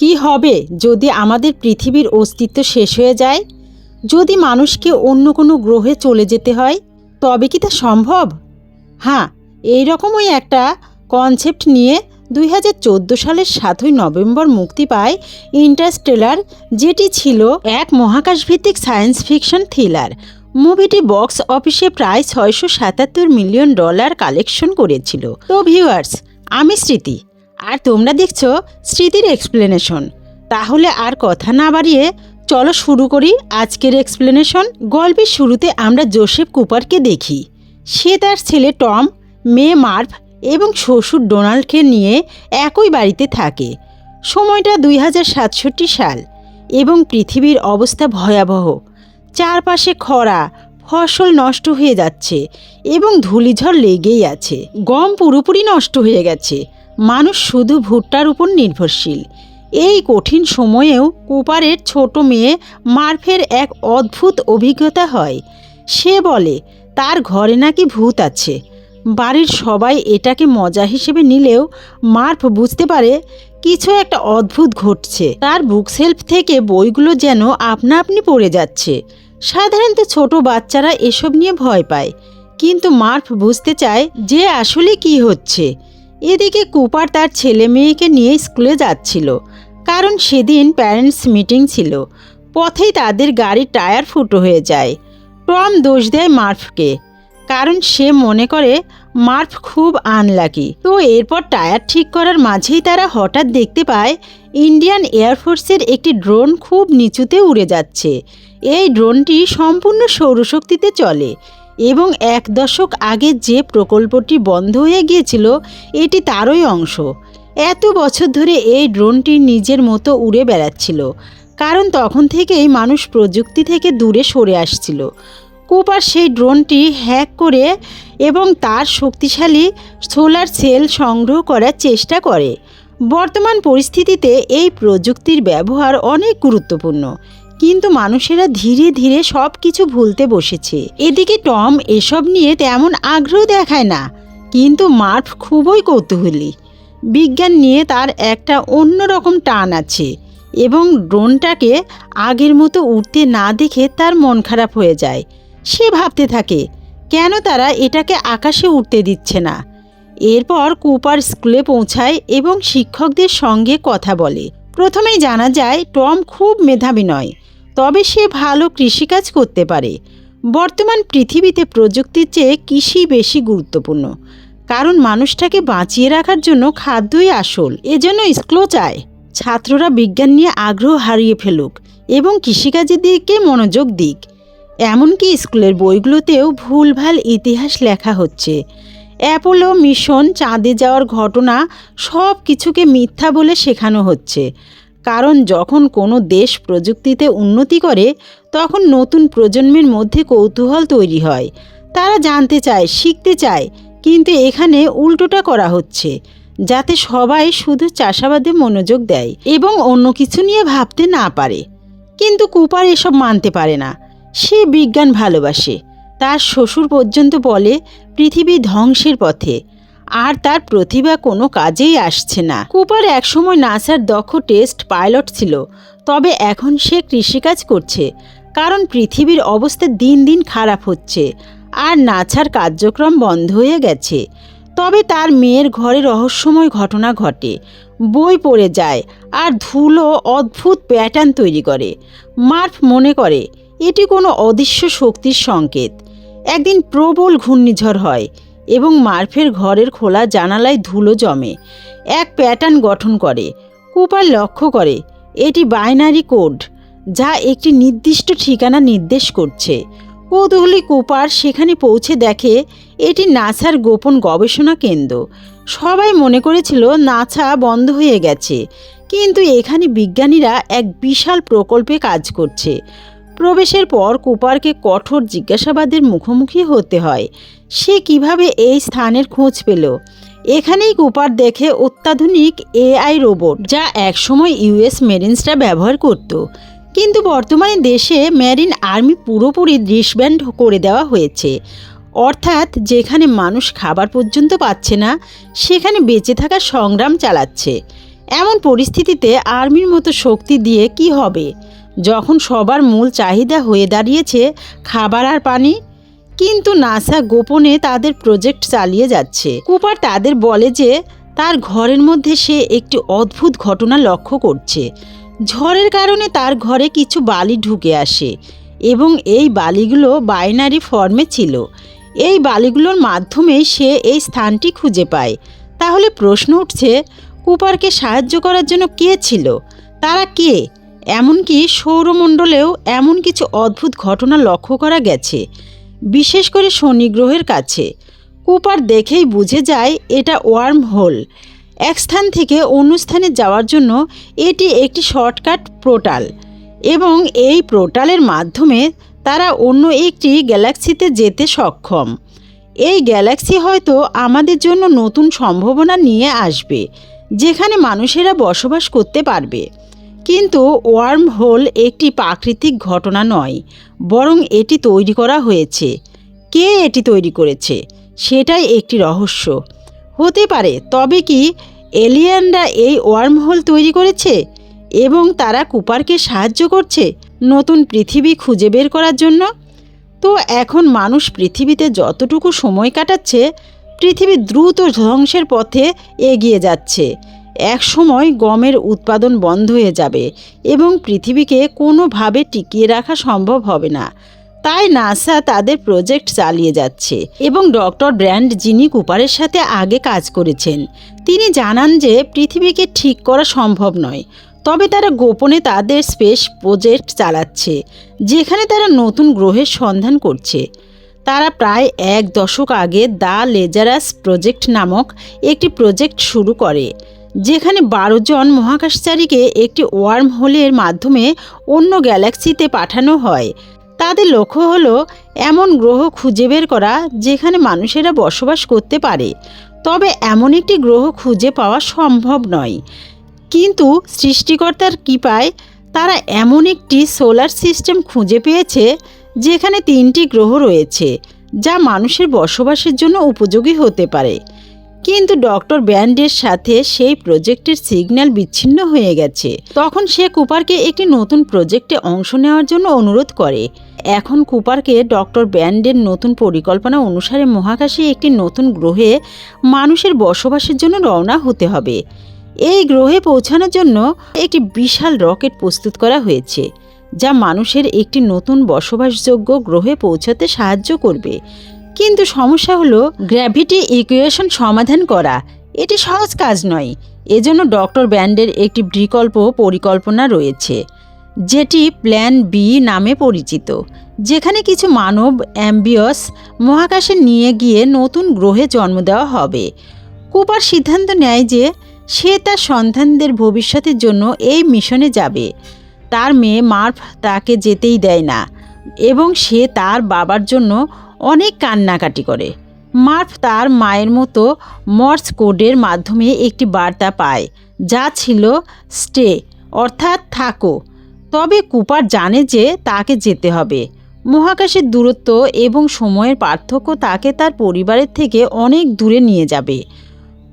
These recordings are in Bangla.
কি হবে যদি আমাদের পৃথিবীর অস্তিত্ব শেষ হয়ে যায়? যদি মানুষকে অন্য কোনো গ্রহে চলে যেতে হয়, তবে কি তা সম্ভব? হ্যাঁ এই রকমই একটা কনসেপ্ট নিয়ে দুই হাজার চোদ্দ সালের সাতই নভেম্বর মুক্তি পায় ইন্টারস্টেলার যেটি ছিল এক মহাকাশভিত্তিক সায়েন্স ফিকশন থ্রিলার মুভিটি বক্স অফিসে প্রায় ছয়শো সাতাত্তর মিলিয়ন ডলার কালেকশন করেছিল। তো ভিউয়ার্স আমি স্মৃতি আর তোমরা দেখছ স্মৃতির এক্সপ্লেনেশন তাহলে আর কথা না বাড়িয়ে চলো শুরু করি আজকের এক্সপ্লেনেশন গল্পের শুরুতে আমরা জোসেফ কুপারকে দেখি। সে তার ছেলে টম, মেয়ে মার্ভ এবং শ্বশুর ডোনাল্ডকে নিয়ে একই বাড়িতে থাকে। সময়টা দুই হাজার সাতষট্টি সাল এবং পৃথিবীর অবস্থা ভয়াবহ। চারপাশে খরা, ফসল নষ্ট হয়ে যাচ্ছে এবং ধূলিঝড় লেগেই আছে। গম পুরোপুরি নষ্ট হয়ে গেছে। মানুষ শুধু ভুট্টার উপর নির্ভরশীল। এই কঠিন সময়েও কুপারের ছোট মেয়ে মার্ফের এক অদ্ভুত অভিজ্ঞতা হয়। সে বলে, তার ঘরে নাকি ভূত আছে। বাড়ির সবাই এটাকে মজা হিসেবে নিলেও মার্ফ বুঝতে পারে কিছু একটা অদ্ভুত ঘটছে। তার বুক সেলফ থেকে বইগুলো যেন আপনা আপনি পড়ে যাচ্ছে। সাধারণত ছোট বাচ্চারা এসব নিয়ে ভয় পায়। কিন্তু মার্ফ বুঝতে চায় যে আসলে কি হচ্ছে। এদিকে কুপার তার ছেলে মেয়েকে নিয়ে স্কুলে যাচ্ছিল, কারণ সেদিন প্যারেন্টস মিটিং ছিল। পথেই তাদের গাড়ির টায়ার ফুটো হয়ে যায়। টম দোষ দেয় মার্ফকে, কারণ সে মনে করে মার্ফ খুব আনলাকি। তো এরপর টায়ার ঠিক করার মাঝেই তারা হঠাৎ দেখতে পায়, ইন্ডিয়ান এয়ারফোর্সের একটি ড্রোন খুব নিচুতে উড়ে যাচ্ছে। এই ড্রোনটি সম্পূর্ণ সৌরশক্তিতে চলে। এবং এক দশক আগে যে প্রকল্পটি বন্ধ হয়ে গিয়েছিল, এটি তারই অংশ। এত বছর ধরে এই ড্রোনটি নিজের মতো উড়ে বেড়াচ্ছিল, কারণ তখন থেকেই মানুষ প্রযুক্তি থেকে দূরে সরে আসছিল। কুপার সেই ড্রোনটি হ্যাক করে এবং তার শক্তিশালী সোলার সেল সংগ্রহ করার চেষ্টা করে। বর্তমান পরিস্থিতিতে এই প্রযুক্তির ব্যবহার অনেক গুরুত্বপূর্ণ। কিন্তু মানুষেরা ধীরে ধীরে সব কিছু ভুলতে বসেছে। এদিকে টম এসব নিয়ে তেমন আগ্রহ দেখায় না, কিন্তু মার্ফ খুবই কৌতূহলী। বিজ্ঞান নিয়ে তার একটা অন্যরকম টান আছে এবং ড্রোনটাকে আগের মতো উঠতে না দেখে তার মন খারাপ হয়ে যায়। সে ভাবতে থাকে, কেন তারা এটাকে আকাশে উঠতে দিচ্ছে না? এরপর কুপার স্কুলে পৌঁছায় এবং শিক্ষকদের সঙ্গে কথা বলে। প্রথমেই জানা যায়, টম খুব মেধাবী নয়। তবে সে ভালো কৃষিকাজ করতে পারে। বর্তমান পৃথিবীতে প্রযুক্তির চেয়ে কৃষি বেশি গুরুত্বপূর্ণ। কারণ মানুষটাকে বাঁচিয়ে রাখার জন্য খাদ্যই আসল। এজন্য স্কুলও চায়। ছাত্ররা বিজ্ঞান নিয়ে আগ্রহ হারিয়ে ফেলুক এবং কৃষিকাজের দিকে মনোযোগ দিক। এমনকি স্কুলের বইগুলোতেও ভুলভাল ইতিহাস লেখা হচ্ছে। অ্যাপোলো মিশন চাঁদে যাওয়ার ঘটনা সব কিছুকে মিথ্যা বলে শেখানো হচ্ছে। কারণ যখন কোনো দেশ প্রযুক্তিতে উন্নতি করে, তখন নতুন প্রজন্মের মধ্যে কৌতূহল তৈরি হয়। তারা জানতে চায়, শিখতে চায়, কিন্তু এখানে উল্টোটা করা হচ্ছে, যাতে সবাই শুধু চাষাবাদে মনোযোগ দেয় এবং অন্য কিছু নিয়ে ভাবতে না পারে। কিন্তু কুপার এসব মানতে পারে না। সে বিজ্ঞান ভালোবাসে। তার শ্বশুর পর্যন্ত বলে, পৃথিবী ধ্বংসের পথে। আর তার প্রতিভা কোনো কাজেই আসছে না। কুপার একসময় নাসার দক্ষ টেস্ট পাইলট ছিল, তবে এখন সে কৃষিকাজ করছে, কারণ পৃথিবীর অবস্থা দিন দিন খারাপ হচ্ছে আর নাসার কার্যক্রম বন্ধ হয়ে গেছে। তবে তার মেয়ের ঘরে রহস্যময় ঘটনা ঘটে, বই পড়ে যায় আর ধুলো অদ্ভুত প্যাটার্ন তৈরি করে। মার্ফ মনে করে, এটি কোনো অদৃশ্য শক্তির সংকেত। একদিন প্রবল ঘূর্ণিঝড় হয় এবং মার্ফের ঘরের খোলা জানালায় ধুলো জমে। এক প্যাটার্ন গঠন করে। কুপার লক্ষ্য করে, এটি বাইনারি কোড, যা একটি নির্দিষ্ট ঠিকানা নির্দেশ করছে। কৌতূহলী কুপার সেখানে পৌঁছে দেখে, এটি নাসার গোপন গবেষণা কেন্দ্র। সবাই মনে করেছিল, নাসা বন্ধ হয়ে গেছে। কিন্তু এখানে বিজ্ঞানীরা এক বিশাল প্রকল্পে কাজ করছে। প্রবেশের পর কুপারকে কঠোর জিজ্ঞাসাবাদের মুখোমুখি হতে হয়। সে কীভাবে এই স্থানের খোঁজ পেল? এখানেই কুপার দেখে অত্যাধুনিক এআই রোবট, যা একসময় ইউএস মেরিনসরা ব্যবহার করত। কিন্তু বর্তমানে দেশে মেরিন আর্মি পুরোপুরি দৃশব্যান্ড করে দেওয়া হয়েছে। অর্থাৎ যেখানে মানুষ খাবার পর্যন্ত পাচ্ছে না, সেখানে বেঁচে থাকার সংগ্রাম চালাচ্ছে। এমন পরিস্থিতিতে আর্মির মতো শক্তি দিয়ে কি হবে? যখন সবার মূল চাহিদা হয়ে দাঁড়িয়েছে খাবার আর পানি কিন্তু নাসা গোপনে তাদের প্রজেক্ট চালিয়ে যাচ্ছে। কুপার তাদের বলে যে, তার ঘরের মধ্যে সে একটি অদ্ভুত ঘটনা লক্ষ্য করছে। ঝড়ের কারণে তার ঘরে কিছু বালি ঢুকে আসে এবং এই বালিগুলো বাইনারি ফর্মে ছিল। এই বালিগুলোর মাধ্যমেই সে এই স্থানটি খুঁজে পায়। তাহলে প্রশ্ন উঠছে, কুপারকে সাহায্য করার জন্য কে ছিল? তারা কে? এমনকি সৌরমণ্ডলেও এমন কিছু অদ্ভুত ঘটনা লক্ষ্য করা গেছে। বিশেষ করে শনি গ্রহের কাছে। কুপার দেখেই বুঝে যায় এটা ওয়ার্ম হোল। এক স্থান থেকে অন্য স্থানে যাওয়ার জন্য এটি একটি শর্টকাট পোর্টাল এবং এই পোর্টালের মাধ্যমে তারা অন্য একটি গ্যালাক্সিতে যেতে সক্ষম। এই গ্যালাক্সি হয়তো আমাদের জন্য নতুন সম্ভাবনা নিয়ে আসবে, যেখানে মানুষেরা বসবাস করতে পারবে। কিন্তু ওয়ার্ম হোল একটি প্রাকৃতিক ঘটনা নয়, বরং এটি তৈরি করা হয়েছে। কে এটি তৈরি করেছে? সেটাই একটি রহস্য। হতে পারে, তবে কি এলিয়ানরা এই ওয়ার্ম হোল তৈরি করেছে এবং তারা কুপারকে সাহায্য করছে নতুন পৃথিবী খুঁজে বের করার জন্য? তো এখন মানুষ পৃথিবীতে যতটুকু সময় কাটাচ্ছে, পৃথিবী দ্রুত ধ্বংসের পথে এগিয়ে যাচ্ছে। এক সময় গমের উৎপাদন বন্ধ হয়ে যাবে এবং পৃথিবীকে কোনোভাবে টিকিয়ে রাখা সম্ভব হবে না। তাই নাসা তাদের প্রজেক্ট চালিয়ে যাচ্ছে এবং ডক্টর ব্র্যান্ড যিনি কুপারের সাথে আগে কাজ করেছেন, তিনি জানান যে পৃথিবীকে ঠিক করা সম্ভব নয়। তবে তারা গোপনে তাদের স্পেস প্রজেক্ট চালাচ্ছে, যেখানে তারা নতুন গ্রহের সন্ধান করছে। তারা প্রায় এক দশক আগে দ্য লেজারাস প্রজেক্ট নামক একটি প্রজেক্ট শুরু করে। যেখানে বারো জন মহাকাশচারীকে একটি ওয়ার্ম হোলের মাধ্যমে অন্য গ্যালাক্সিতে পাঠানো হয়। তাদের লক্ষ্য হলো এমন গ্রহ খুঁজে বের করা যেখানে মানুষেরা বসবাস করতে পারে। তবে এমন একটি গ্রহ খুঁজে পাওয়া সম্ভব নয়। কিন্তু সৃষ্টিকর্তার কৃপায় তারা এমন একটি সোলার সিস্টেম খুঁজে পেয়েছে যেখানে তিনটি গ্রহ রয়েছে, যা মানুষের বসবাসের জন্য উপযোগী হতে পারে। কিন্তু ডক্টর ব্যান্ডের সাথে সেই প্রজেক্টের সিগন্যাল বিচ্ছিন্ন হয়ে গেছে। তখন সে কুপারকে একটি নতুন প্রজেক্টে অংশ নেওয়ার জন্য অনুরোধ করে। এখন কুপারকে ডক্টর ব্যান্ডের নতুন পরিকল্পনা অনুসারে মহাকাশে একটি নতুন গ্রহে মানুষের বসবাসের জন্য রওনা হতে হবে। এই গ্রহে পৌঁছানোর জন্য একটি বিশাল রকেট প্রস্তুত করা হয়েছে, যা মানুষের একটি নতুন বসবাসযোগ্য গ্রহে পৌঁছাতে সাহায্য করবে। কিন্তু সমস্যা হলো গ্র্যাভিটি ইকুয়েশন সমাধান করা। এটি সহজ কাজ নয়। এজন্য ডক্টর ব্যান্ডের একটি বিকল্প পরিকল্পনা রয়েছে, যেটি প্ল্যান বি নামে পরিচিত, যেখানে কিছু মানব অ্যাম্বিয়স মহাকাশে নিয়ে গিয়ে নতুন গ্রহে জন্ম দেওয়া হবে। কুপার সিদ্ধান্ত নেয় যে সে তার সন্তানদের ভবিষ্যতের জন্য এই মিশনে যাবে। তার মেয়ে মার্ফ তাকে যেতেই দেয় না, এবং সে তার বাবার জন্য অনেক কান্নাকাটি করে। মার্ফ তার মায়ের মতো মর্স কোডের মাধ্যমে একটি বার্তা পায়, যা ছিল, স্টে, অর্থাৎ থাকো। তবে কুপার জানে যে তাকে যেতে হবে। মহাকাশের দূরত্ব এবং সময়ের পার্থক্য তাকে তার পরিবারের থেকে অনেক দূরে নিয়ে যাবে।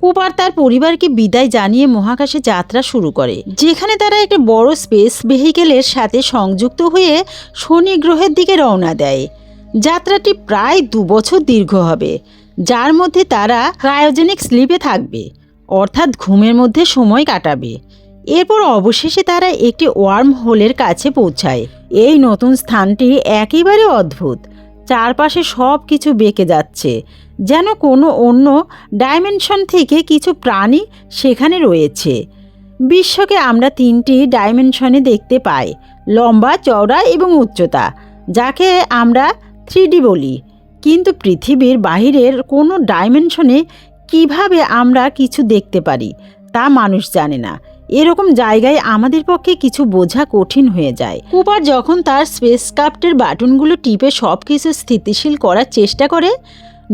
কুপার তার পরিবারকে বিদায় জানিয়ে মহাকাশে যাত্রা শুরু করে, যেখানে তারা একটি বড় স্পেস ভেহিকেলের সাথে সংযুক্ত হয়ে শনি গ্রহের দিকে রওনা দেয়। যাত্রাটি প্রায় দু বছর দীর্ঘ হবে, যার মধ্যে তারা ক্রায়োজেনিক স্লিপে থাকবে, অর্থাৎ ঘুমের মধ্যে সময় কাটাবে। এরপর অবশেষে তারা একটি ওয়ার্ম হোলের কাছে পৌঁছায়। এই নতুন স্থানটি একেবারে অদ্ভুত। চারপাশে সব কিছু বেঁকে যাচ্ছে, যেন কোনো অন্য ডাইমেনশন থেকে কিছু প্রাণী সেখানে রয়েছে। বিশ্বকে আমরা তিনটি ডাইমেনশনে দেখতে পাই, লম্বা, চওড়া এবং উচ্চতা, যাকে আমরা থ্রি বলি। কিন্তু পৃথিবীর বাহিরের কোনো ডাইমেনশনে কীভাবে আমরা কিছু দেখতে পারি, তা মানুষ জানে না। এরকম জায়গায় আমাদের পক্ষে কিছু বোঝা কঠিন হয়ে যায়। কুপার যখন তার স্পেসক্রাফটের বাটনগুলো টিপে সব কিছু স্থিতিশীল করার চেষ্টা করে,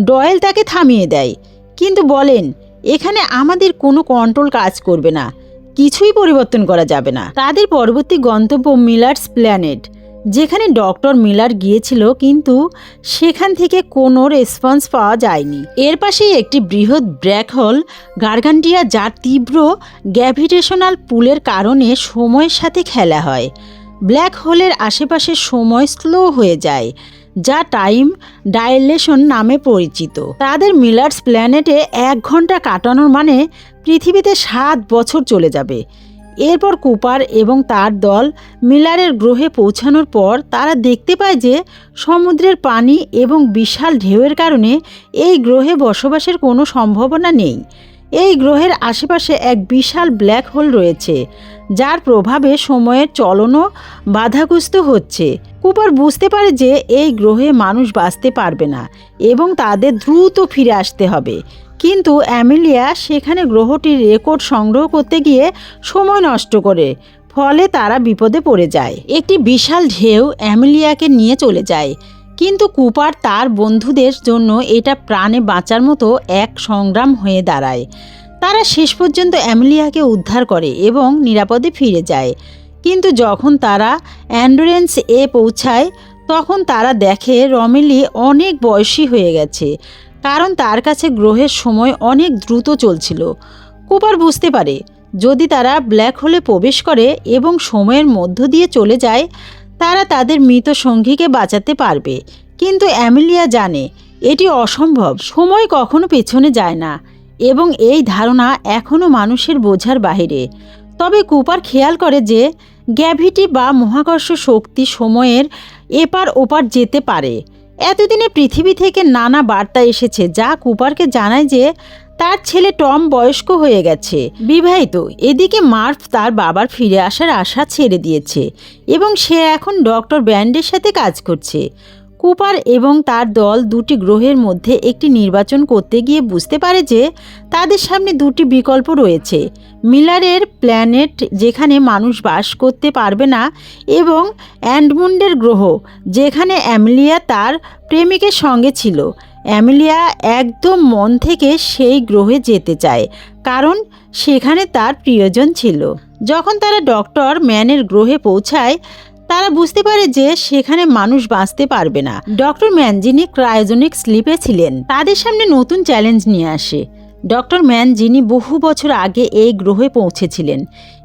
ডয়েল তাকে থামিয়ে দেয়। কিন্তু বলেন, এখানে আমাদের কোনো কন্ট্রোল কাজ করবে না। কিছুই পরিবর্তন করা যাবে না। তাদের পরবর্তী গন্তব্য মিলার্স প্ল্যানেট। যেখানে ডক্টর মিলার গিয়েছিল, কিন্তু সেখান থেকে কোনো রেসপন্স পাওয়া যায়নি। এর পাশেই একটি বৃহৎ ব্ল্যাক হোল গার্গান্ডিয়া যার তীব্র গ্র্যাভিটেশনাল পুলের কারণে সময়ের সাথে খেলা হয়। ব্ল্যাক হোলের আশেপাশে সময় স্লো হয়ে যায়, যা টাইম ডাইলেশন নামে পরিচিত। তাদের মিলার্স প্ল্যানেটে এক ঘণ্টা কাটানোর মানে পৃথিবীতে সাত বছর চলে যাবে। এরপর কুপার এবং তার দল মিলারের গ্রহে পৌঁছানোর পর তারা দেখতে পায় যে সমুদ্রের পানি এবং বিশাল ঢেউয়ের কারণে এই গ্রহে বসবাসের কোনো সম্ভাবনা নেই। এই গ্রহের আশেপাশে এক বিশাল ব্ল্যাক হোল রয়েছে, যার প্রভাবে সময়ের চলনও বাধাগ্রস্ত হচ্ছে। কুপার বুঝতে পারে যে এই গ্রহে মানুষ বাঁচতে পারবে না এবং তাদের দ্রুত ফিরে আসতে হবে। কিন্তু অ্যামিলিয়া সেখানে গ্রহটির রেকর্ড সংগ্রহ করতে গিয়ে সময় নষ্ট করে, ফলে তারা বিপদে পড়ে যায়। একটি বিশাল ঢেউ অ্যামিলিয়াকে নিয়ে চলে যায়, কিন্তু কুপার তার বন্ধুদের জন্য এটা প্রাণে বাঁচার মতো এক সংগ্রাম হয়ে দাঁড়ায়। তারা শেষ পর্যন্ত অ্যামিলিয়াকে উদ্ধার করে এবং নিরাপদে ফিরে যায়, কিন্তু যখন তারা অ্যান্ডুরেন্স এ পৌঁছায়, তখন তারা দেখে রমেলি অনেক বয়সী হয়ে গেছে। কারণ তার কাছে গ্রহের সময় অনেক দ্রুত চলছিল। কুপার বুঝতে পারে, যদি তারা ব্ল্যাক হোলে প্রবেশ করে এবং সময়ের মধ্য দিয়ে চলে যায়, তারা তাদের মৃত সঙ্গীকে বাঁচাতে পারবে। কিন্তু অ্যামিলিয়া জানে, এটি অসম্ভব, সময় কখনো পেছনে যায় না এবং এই ধারণা এখনও মানুষের বোঝার বাহিরে। তবে কুপার খেয়াল করে যে গ্র্যাভিটি বা মহাকর্ষ শক্তি সময়ের এপার ওপার যেতে পারে। এতদিনে পৃথিবী থেকে নানা বার্তা এসেছে যা কুপারকে জানায় যে তার ছেলে টম বয়স্ক হয়ে গেছে। বিবাহিত। এদিকে মার্ফ তার বাবার ফিরে আসার আশা ছেড়ে দিয়েছে এবং সে এখন ডক্টর ব্যান্ডের সাথে কাজ করছে। কুপার এবং তার দল দুটি গ্রহের মধ্যে একটি নির্বাচন করতে গিয়ে বুঝতে পারে যে তাদের সামনে দুটি বিকল্প রয়েছে। মিলারের প্ল্যানেট যেখানে মানুষ বাস করতে পারবে না এবং অ্যান্ডমুন্ডের গ্রহ, যেখানে অ্যামিলিয়া তার প্রেমিকের সঙ্গে ছিল। অ্যামিলিয়া একদম মন থেকে সেই গ্রহে যেতে চায়, কারণ সেখানে তার প্রিয়জন ছিল। যখন তারা ডক্টর ম্যানের গ্রহে পৌঁছায়, তারা বুঝতে পারে যে সেখানে মানুষ বাঁচতে পারবে না। ডক্টর ম্যান যিনি ক্রায়োজনিক স্লিপে ছিলেন, তাদের সামনে নতুন চ্যালেঞ্জ নিয়ে আসে। ডক্টর ম্যান যিনি বহু বছর আগে এই গ্রহে পৌঁছেছিলেন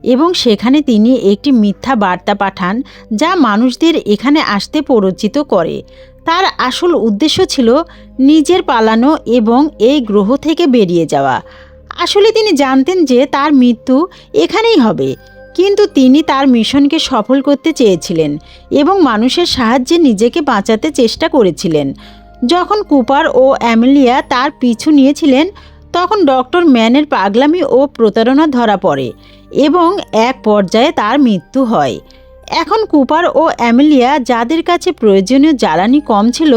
এবং সেখানে তিনি একটি মিথ্যা বার্তা পাঠান যা মানুষদের এখানে আসতে প্ররোচিত করে। তার আসল উদ্দেশ্য ছিল নিজের পালানো এবং এই গ্রহ থেকে বেরিয়ে যাওয়া। আসলে তিনি জানতেন যে তার মৃত্যু এখানেই হবে, কিন্তু তিনি তার মিশনকে সফল করতে চেয়েছিলেন এবং মানুষের সাহায্যে নিজেকে বাঁচাতে চেষ্টা করেছিলেন। যখন কুপার ও অ্যামেলিয়া তার পিছু নিয়েছিলেন তখন ডক্টর ম্যানের পাগলামি ও প্রতারণা ধরা পড়ে এবং এক পর্যায়ে তার মৃত্যু হয়। এখন কুপার ও অ্যামেলিয়া যাদের কাছে প্রয়োজনীয় জ্বালানি কম ছিল,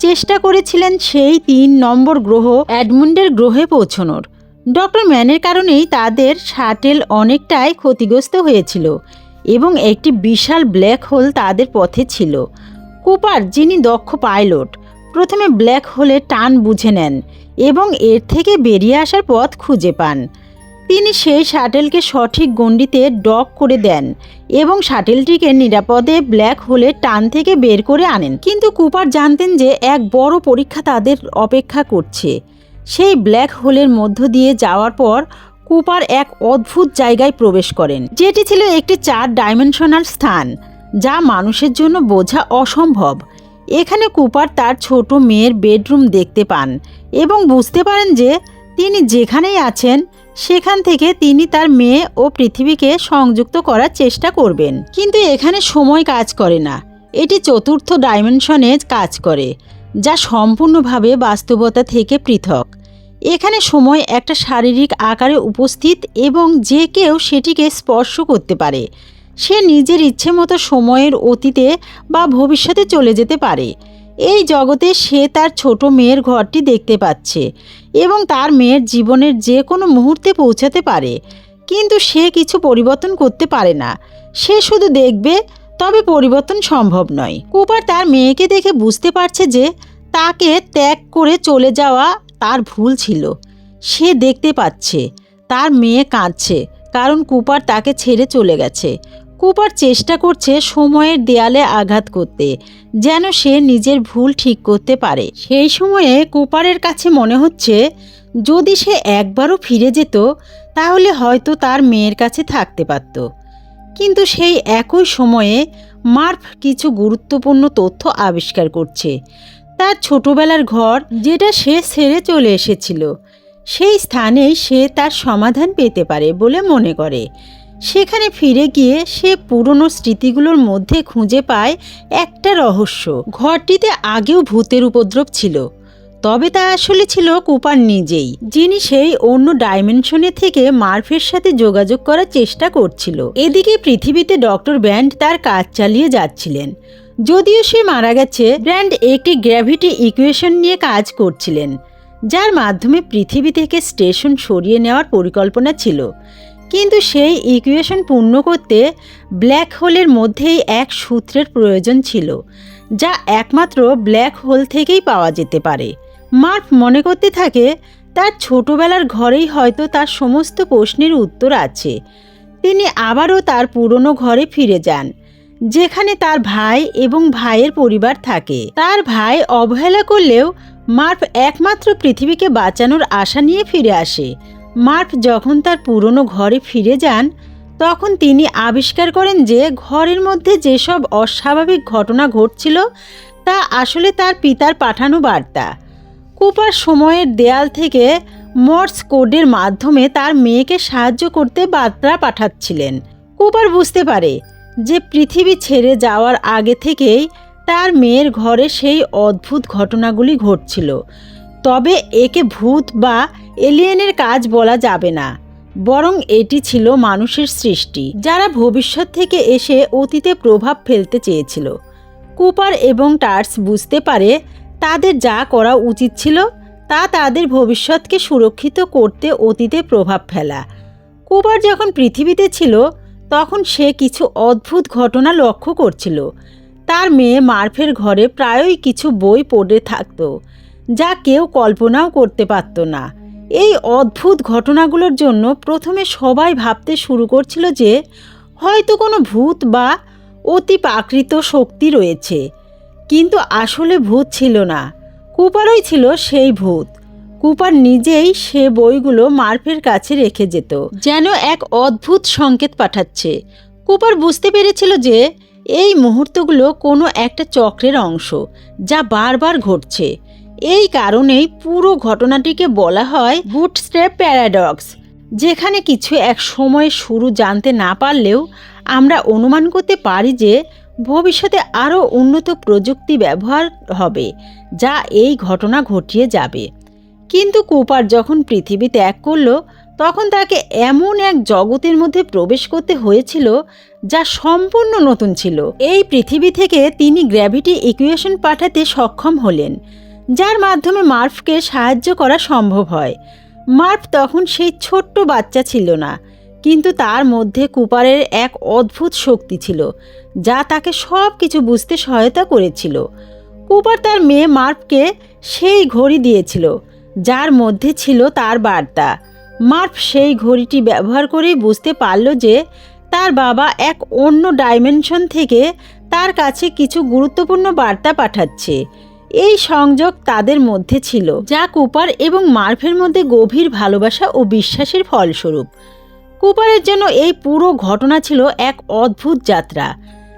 চেষ্টা করেছিলেন সেই তিন নম্বর গ্রহ অ্যাডমুন্ডের গ্রহে পৌঁছনোর। ডক্টর ম্যানের কারণেই তাদের শাটেল অনেকটাই ক্ষতিগ্রস্ত হয়েছিল এবং একটি বিশাল ব্ল্যাক হোল তাদের পথে ছিল। কুপার, যিনি দক্ষ পাইলট, প্রথমে ব্ল্যাক হোলে টান বুঝে নেন এবং এর থেকে বেরিয়ে আসার পথ খুঁজে পান। তিনি সেই শাটেলকে সঠিক গণ্ডিতে ডক করে দেন এবং শাটেলটিকে নিরাপদে ব্ল্যাক হোলের টান থেকে বের করে আনেন। কিন্তু কুপার জানতেন যে এক বড় পরীক্ষা তাদের অপেক্ষা করছে। সেই ব্ল্যাক হোলের মধ্য দিয়ে যাওয়ার পর কুপার এক অদ্ভুত জায়গায় প্রবেশ করেন, যেটি ছিল একটি চার ডাইমেনশনাল স্থান, যা মানুষের জন্য বোঝা অসম্ভব। এখানে কুপার তার ছোট মেয়ের বেডরুম দেখতে পান এবং বুঝতে পারেন যে তিনি যেখানেই আছেন, সেখান থেকে তিনি তার মেয়ে ও পৃথিবীকে সংযুক্ত করার চেষ্টা করবেন। কিন্তু এখানে সময় কাজ করে না। এটি চতুর্থ ডাইমেনশনে কাজ করে, যা সম্পূর্ণভাবে বাস্তবতা থেকে পৃথক। এখানে সময় একটা শারীরিক আকারে উপস্থিত এবং যে কেউ সেটিকে স্পর্শ করতে পারে। সে নিজের ইচ্ছে মতো সময়ের অতীতে বা ভবিষ্যতে চলে যেতে পারে। এই জগতে সে তার ছোট মেয়ের ঘরটি দেখতে পাচ্ছে এবং তার মেয়ের জীবনের যে কোনো মুহূর্তে পৌঁছাতে পারে। কিন্তু সে কিছু পরিবর্তন করতে পারে না। সে শুধু দেখবে, তবে পরিবর্তন সম্ভব নয়। কুপার তার মেয়েকে দেখে বুঝতে পারছে যে তাকে ত্যাগ করে চলে যাওয়া তার ভুল ছিল। সে দেখতে পাচ্ছে, তার মেয়ে কাঁদছে, কারণ কুপার তাকে ছেড়ে চলে গেছে। কুপার চেষ্টা করছে সময়ের দেয়ালে আঘাত করতে, যেন সে নিজের ভুল ঠিক করতে পারে। সেই সময়ে কুপারের কাছে মনে হচ্ছে, যদি সে একবারও ফিরে যেত, তাহলে হয়তো তার মেয়ের কাছে থাকতে পারত। কিন্তু সেই একই সময়ে মার্ফ কিছু গুরুত্বপূর্ণ তথ্য আবিষ্কার করছে। তার ছোটবেলার ঘর, যেটা সে ছেড়ে চলে এসেছিল, সেই স্থানেই সে তার সমাধান পেতে পারে বলে মনে করে। সেখানে ফিরে গিয়ে সে পুরনো স্মৃতিগুলোর মধ্যে খুঁজে পায় একটা রহস্য। ঘরটিতে আগেও ভূতের উপদ্রব ছিল। তবে তা আসলে ছিল কুপার নিজেই, যিনি সেই অন্য ডাইমেনশনে থেকে মার্ফের সাথে যোগাযোগ করার চেষ্টা করছিল। এদিকে পৃথিবীতে ডক্টর ব্যান্ড তার কাজ চালিয়ে যাচ্ছিলেন। যদিও সে মারা গেছে, ব্র্যান্ড একটি গ্র্যাভিটি ইকুয়েশন নিয়ে কাজ করছিলেন, যার মাধ্যমে পৃথিবী থেকে স্টেশন সরিয়ে নেওয়ার পরিকল্পনা ছিল। কিন্তু সেই ইকুয়েশন পূর্ণ করতে ব্ল্যাক হোলের মধ্যেই এক সূত্রের প্রয়োজন ছিল, যা একমাত্র ব্ল্যাক হোল থেকেই পাওয়া যেতে পারে। মার্ফ মনে করতে থাকে, তার ছোটবেলার ঘরেই হয়তো তার সমস্ত প্রশ্নের উত্তর আছে। তিনি আবারও তার পুরনো ঘরে ফিরে যান, যেখানে তার ভাই এবং ভাইয়ের পরিবার থাকে। তার ভাই অবহেলা করলেও মার্ফ একমাত্র পৃথিবীকে বাঁচানোর আশা নিয়ে ফিরে আসে। মার্ফ যখন তার পুরনো ঘরে ফিরে যান, তখন তিনি আবিষ্কার করেন যে ঘরের মধ্যে যেসব অস্বাভাবিক ঘটনা ঘটছিল, তা আসলে তার পিতার পাঠানো বার্তা। কুপার সময়ের দেয়াল থেকে মর্স কোডের মাধ্যমে তার মেয়েকে সাহায্য করতে বার্তা পাঠাচ্ছিলেন। কুপার বুঝতে পারে যে পৃথিবী ছেড়ে যাওয়ার আগে থেকেই তার মেয়ের ঘরে সেই অদ্ভুত ঘটনাগুলি ঘটছিল। তবে একে ভূত বা এলিয়েনের কাজ বলা যাবে না, বরং এটি ছিল মানুষের সৃষ্টি, যারা ভবিষ্যৎ থেকে এসে অতীতে প্রভাব ফেলতে চেয়েছিল। কুপার এবং টার্স বুঝতে পারে তাদের যা করা উচিত ছিল, তা তাদের ভবিষ্যৎকে সুরক্ষিত করতে অতীতে প্রভাব ফেলা। কুপার যখন পৃথিবীতে ছিল, তখন সে কিছু অদ্ভুত ঘটনা লক্ষ্য করছিল। তার মেয়ে মার্ফের ঘরে প্রায়ই কিছু বই পড়ে থাকতো। যা কেউ কল্পনাও করতে পারত না। এই অদ্ভুত ঘটনাগুলোর জন্য প্রথমে সবাই ভাবতে শুরু করছিল যে, হয়তো কোনো ভূত বা অতি প্রাকৃত শক্তি রয়েছে। কিন্তু আসলে ভূত ছিল না। কুপারই ছিল সেই ভূত। কুপার নিজেই সে বইগুলো মার্ফের কাছে রেখে যেত, যেন এক অদ্ভুত সংকেত পাঠাচ্ছে। কুপার বুঝতে পেরেছিল যে, এই মুহূর্তগুলো কোনো একটা চক্রের অংশ, যা বারবার ঘটছে। এই কারণেই পুরো ঘটনাটিকে বলা হয় বুটস্ট্র্যাপ প্যারাডক্স। যেখানে কিছু এক সময় শুরু জানতে না পারলেও আমরা অনুমান করতে পারি যে ভবিষ্যতে আরও উন্নত প্রযুক্তি ব্যবহার হবে, যা এই ঘটনা ঘটিয়ে যাবে। কিন্তু কুপার যখন পৃথিবী ত্যাগ করল, তখন তাকে এমন এক জগতের মধ্যে প্রবেশ করতে হয়েছিল, যা সম্পূর্ণ নতুন ছিল। এই পৃথিবী থেকে তিনি গ্র্যাভিটি ইকুয়েশন পাঠাতে সক্ষম হলেন। যার মাধ্যমে মার্ফকে সাহায্য করা সম্ভব হয়। মার্ফ তখন সেই ছোট্ট বাচ্চা ছিল না, কিন্তু তার মধ্যে কুপারের এক অদ্ভুত শক্তি ছিল, যা তাকে সব কিছু বুঝতে সহায়তা করেছিল। কুপার তার মেয়ে মার্ফকে সেই ঘড়ি দিয়েছিল, যার মধ্যে ছিল তার বার্তা। মার্ফ সেই ঘড়িটি ব্যবহার করেই বুঝতে পারল যে তার বাবা এক অন্য ডাইমেনশন থেকে তার কাছে কিছু গুরুত্বপূর্ণ বার্তা পাঠাচ্ছে। এই সংযোগ তাদের মধ্যে ছিল, যা কুপার এবং মার্ফের মধ্যে গভীর ভালোবাসা ও বিশ্বাসের ফলস্বরূপ। কুপারের জন্য এই পুরো ঘটনা ছিল এক অদ্ভুত যাত্রা,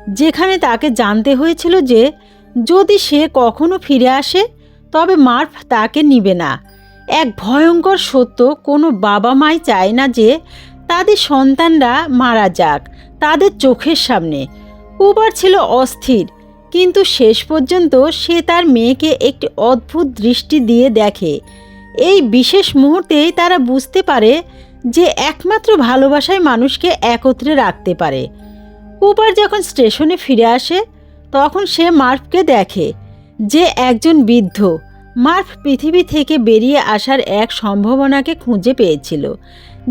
যেখানে তাকে জানতে হয়েছিল যে, যদি সে কখনো ফিরে আসে, তবে মার্ফ তাকে নিবে না। এক ভয়ঙ্কর সত্য, কোনো বাবা মাই চায় না যে, তাদের সন্তানরা মারা যাক, তাদের চোখের সামনে। কুপার ছিল অস্থির কিন্তু শেষ পর্যন্ত সে তার মেয়েকে একটি অদ্ভুত দৃষ্টি দিয়ে দেখে। এই বিশেষ মুহূর্তেই তারা বুঝতে পারে যে একমাত্র ভালোবাসায় মানুষকে একত্রে রাখতে পারে। কুপার যখন স্টেশনে ফিরে আসে, তখন সে মার্ফকে দেখে যে একজন বৃদ্ধ। মার্ফ পৃথিবী থেকে বেরিয়ে আসার এক সম্ভাবনাকে খুঁজে পেয়েছিল,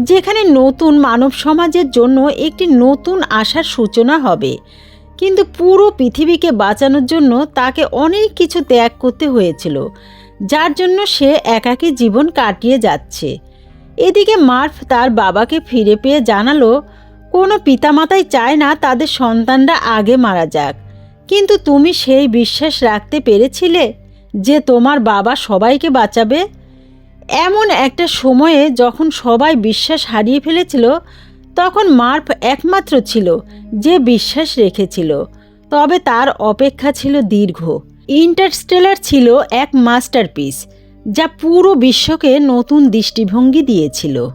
যেখানে নতুন মানব সমাজের জন্য একটি নতুন আশার সূচনা হবে। কিন্তু পুরো পৃথিবীকে বাঁচানোর জন্য তাকে অনেক কিছু ত্যাগ করতে হয়েছিল, যার জন্য সে একাকী জীবন কাটিয়ে যাচ্ছে। এদিকে মার্ফ তার বাবাকে ফিরে পেয়ে জানালো, কোনো পিতামাতাই চায় না তাদের সন্তানরা আগে মারা যাক। কিন্তু তুমি সেই বিশ্বাস রাখতে পেরেছিলে যে তোমার বাবা সবাইকে বাঁচাবে? এমন একটা সময়ে যখন সবাই বিশ্বাস হারিয়ে ফেলেছিল তখন মার্ফ একমাত্র ছিল যে বিশ্বাস রেখেছিল। তবে তার অপেক্ষা ছিল দীর্ঘ। ইন্টারস্টেলার ছিল এক মাস্টারপিস, যা পুরো বিশ্বকে নতুন দৃষ্টিভঙ্গি দিয়েছিল।